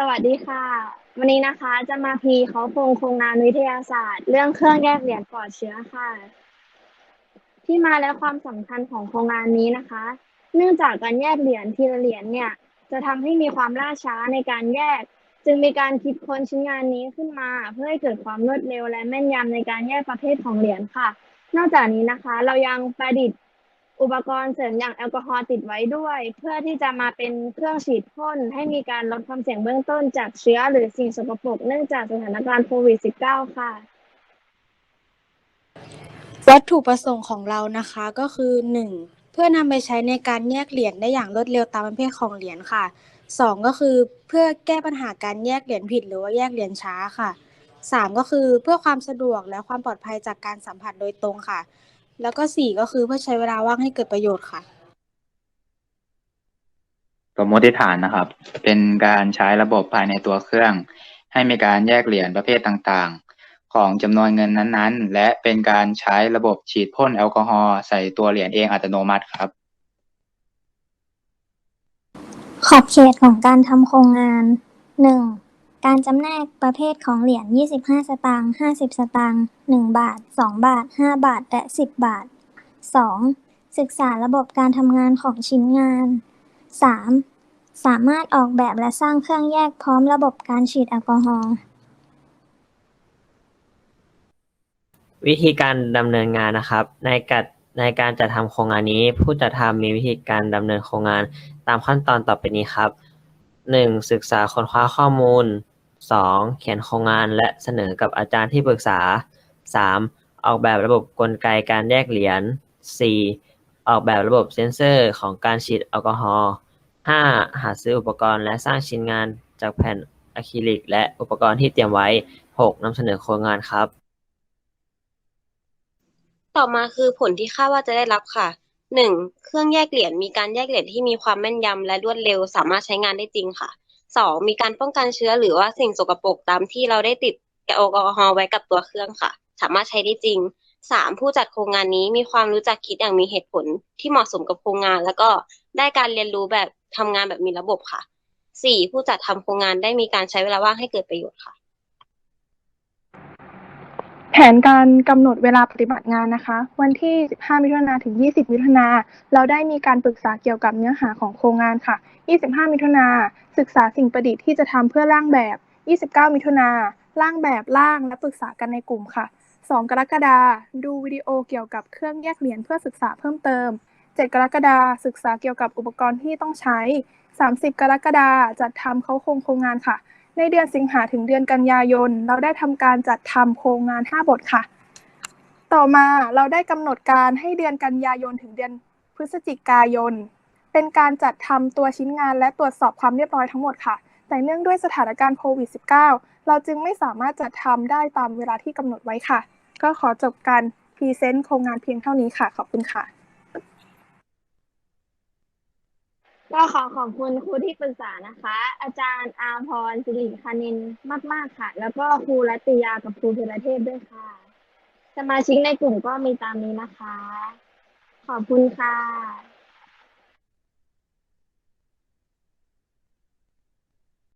สวัสดีค่ะ วันนี้นะคะจะมาพีเขาโครงโครงงานวิทยาศาสตร์ เรื่องเครื่องแยกเหรียญปลอดเชื้อค่ะ ที่มาและความสำคัญของโครงงานนี้นะคะ เนื่องจากการแยกเหรียญทีละเหรียญเนี่ยจะทำให้มีความล่าช้าในการแยก จึงมีการคิดค้นชิ้นงานนี้ขึ้นมา เพื่อให้เกิดความรวดเร็วและแม่นยำในการแยกประเภทของเหรียญค่ะ นอกจากนี้นะคะ เรายังประดิษฐ์ อุปกรณ์เสริมอย่างแอลกอฮอล์ติดไว้ด้วย เพื่อที่จะมาเป็นเครื่องฉีดพ่นให้มีการลดความเสี่ยงเบื้องต้นจากเชื้อหรือสิ่งสกปรกเนื่องจากสถานการณ์โควิด -19 ค่ะ วัตถุประสงค์ของเรานะคะก็คือ 1. เพื่อนำไปใช้ในการแยกเหรียญได้อย่างรวดเร็วตามประเภทของเหรียญค่ะ 2. ก็คือเพื่อแก้ปัญหาการแยกเหรียญผิดหรือว่าแยกเหรียญช้าค่ะ 3. ก็คือเพื่อความสะดวกและความปลอดภัยจากการสัมผัสโดยตรงค่ะ แล้วก็4ก็คือเพื่อใช้เวลาว่างให้เกิดประโยชน์ค่ะ สมมติฐานนะครับ เป็นการใช้ระบบภายในตัวเครื่อง ให้มีการแยกเหรียญประเภทต่างๆ ของจำนวนเงินนั้นๆ และเป็นการใช้ระบบฉีดพ่นแอลกอฮอล์ใส่ตัวเหรียญเองอัตโนมัติครับ ขอบเขตของการทำโครงงาน 1. การจำแนกประเภทของเหรียญ 25 สตางค์ 50 สตางค์ 1 บาท 2 บาท 5 บาท และ 10 บาท 2. ศึกษาระบบการทำงานของชิ้นงาน 3. สามารถออกแบบและสร้างเครื่องแยกพร้อมระบบการฉีดแอลกอฮอล์ วิธีการดำเนินงานนะครับ ในการในการจัดทำโครงงานนี้ ผู้จัดทำมีวิธีการดำเนินโครงงานตามขั้นตอนต่อไปนี้ครับ 1. ศึกษาค้นคว้าข้อมูล 2. เขียนโครงงานและเสนอกับอาจารย์ที่ปรึกษา 3. ออกแบบระบบกลไกการแยกเหรียญ 4. ออกแบบระบบเซ็นเซอร์ของการฉีดแอลกอฮอล์ 5. หาซื้ออุปกรณ์และสร้างชิ้นงานจากแผ่นอะคริลิก และอุปกรณ์ที่เตรียมไว้ 6. นำเสนอโครงงานครับ ต่อมาคือผลที่คาดว่าจะได้รับค่ะหนึ่งเครื่องแยกเหรียญมีการแยกเหรียญที่มีความแม่นยำและรวดเร็วสามารถใช้งานได้จริงค่ะ สองมีการป้องกันเชื้อหรือว่าสิ่งสกปรกตามที่เราได้ติดแอลกอฮอล์ไว้กับตัวเครื่องค่ะ สามารถใช้ได้จริงสามผู้จัดโครงงานนี้มีความรู้จักคิดอย่างมีเหตุผลที่เหมาะสมกับโครงงาน แล้วก็ได้การเรียนรู้แบบทำงานแบบมีระบบค่ะสี่ผู้จัดทำโครงงานได้มีการใช้เวลาว่างให้เกิดประโยชน์ค่ะ แผนการกำหนดเวลาปฏิบัติงานนะคะ วันที่ 15 มิถุนาถึง 20 มิถุนาเราได้มีการปรึกษาเกี่ยวกับเนื้อหาของโครงงานค่ะ 25 มิถุนาศึกษาสิ่งประดิษฐ์ที่จะทำเพื่อร่างแบบ 29 มิถุนาร่างแบบร่างและปรึกษากันในกลุ่มค่ะ 2 กรกฎาคมดูวิดีโอเกี่ยวกับเครื่องแยกเหรียญเพื่อศึกษาเพิ่มเติม 7 กรกฎาคมศึกษาเกี่ยวกับอุปกรณ์ที่ต้องใช้ 30 กรกฎาคมจัดทำเข้าโครงโครงงานค่ะ ในเดือนสิงหาถึงเดือนกันยายน เราได้ทำการจัดทำโครงงาน 5 บทค่ะ ต่อมาเราได้กำหนดการให้เดือนกันยายนถึงเดือนพฤศจิกายน เป็นการจัดทำตัวชิ้นงานและตรวจสอบความเรียบร้อยทั้งหมดค่ะ แต่เนื่องด้วยสถานการณ์โควิด -19 เราจึงไม่สามารถจัดทำได้ตามเวลาที่กำหนดไว้ค่ะ ก็ขอจบการพรีเซนต์โครงงานเพียงเท่านี้ค่ะ ขอบคุณค่ะ ก็ขอขอบคุณครูที่ปรึกษานะคะ อาจารย์อาพรสิริคานินมาก ๆ ค่ะ แล้วก็ครูรัตยากับครูพิระเทพด้วยค่ะ สมาชิกในกลุ่มก็มีตามนี้นะคะ ขอบคุณค่ะ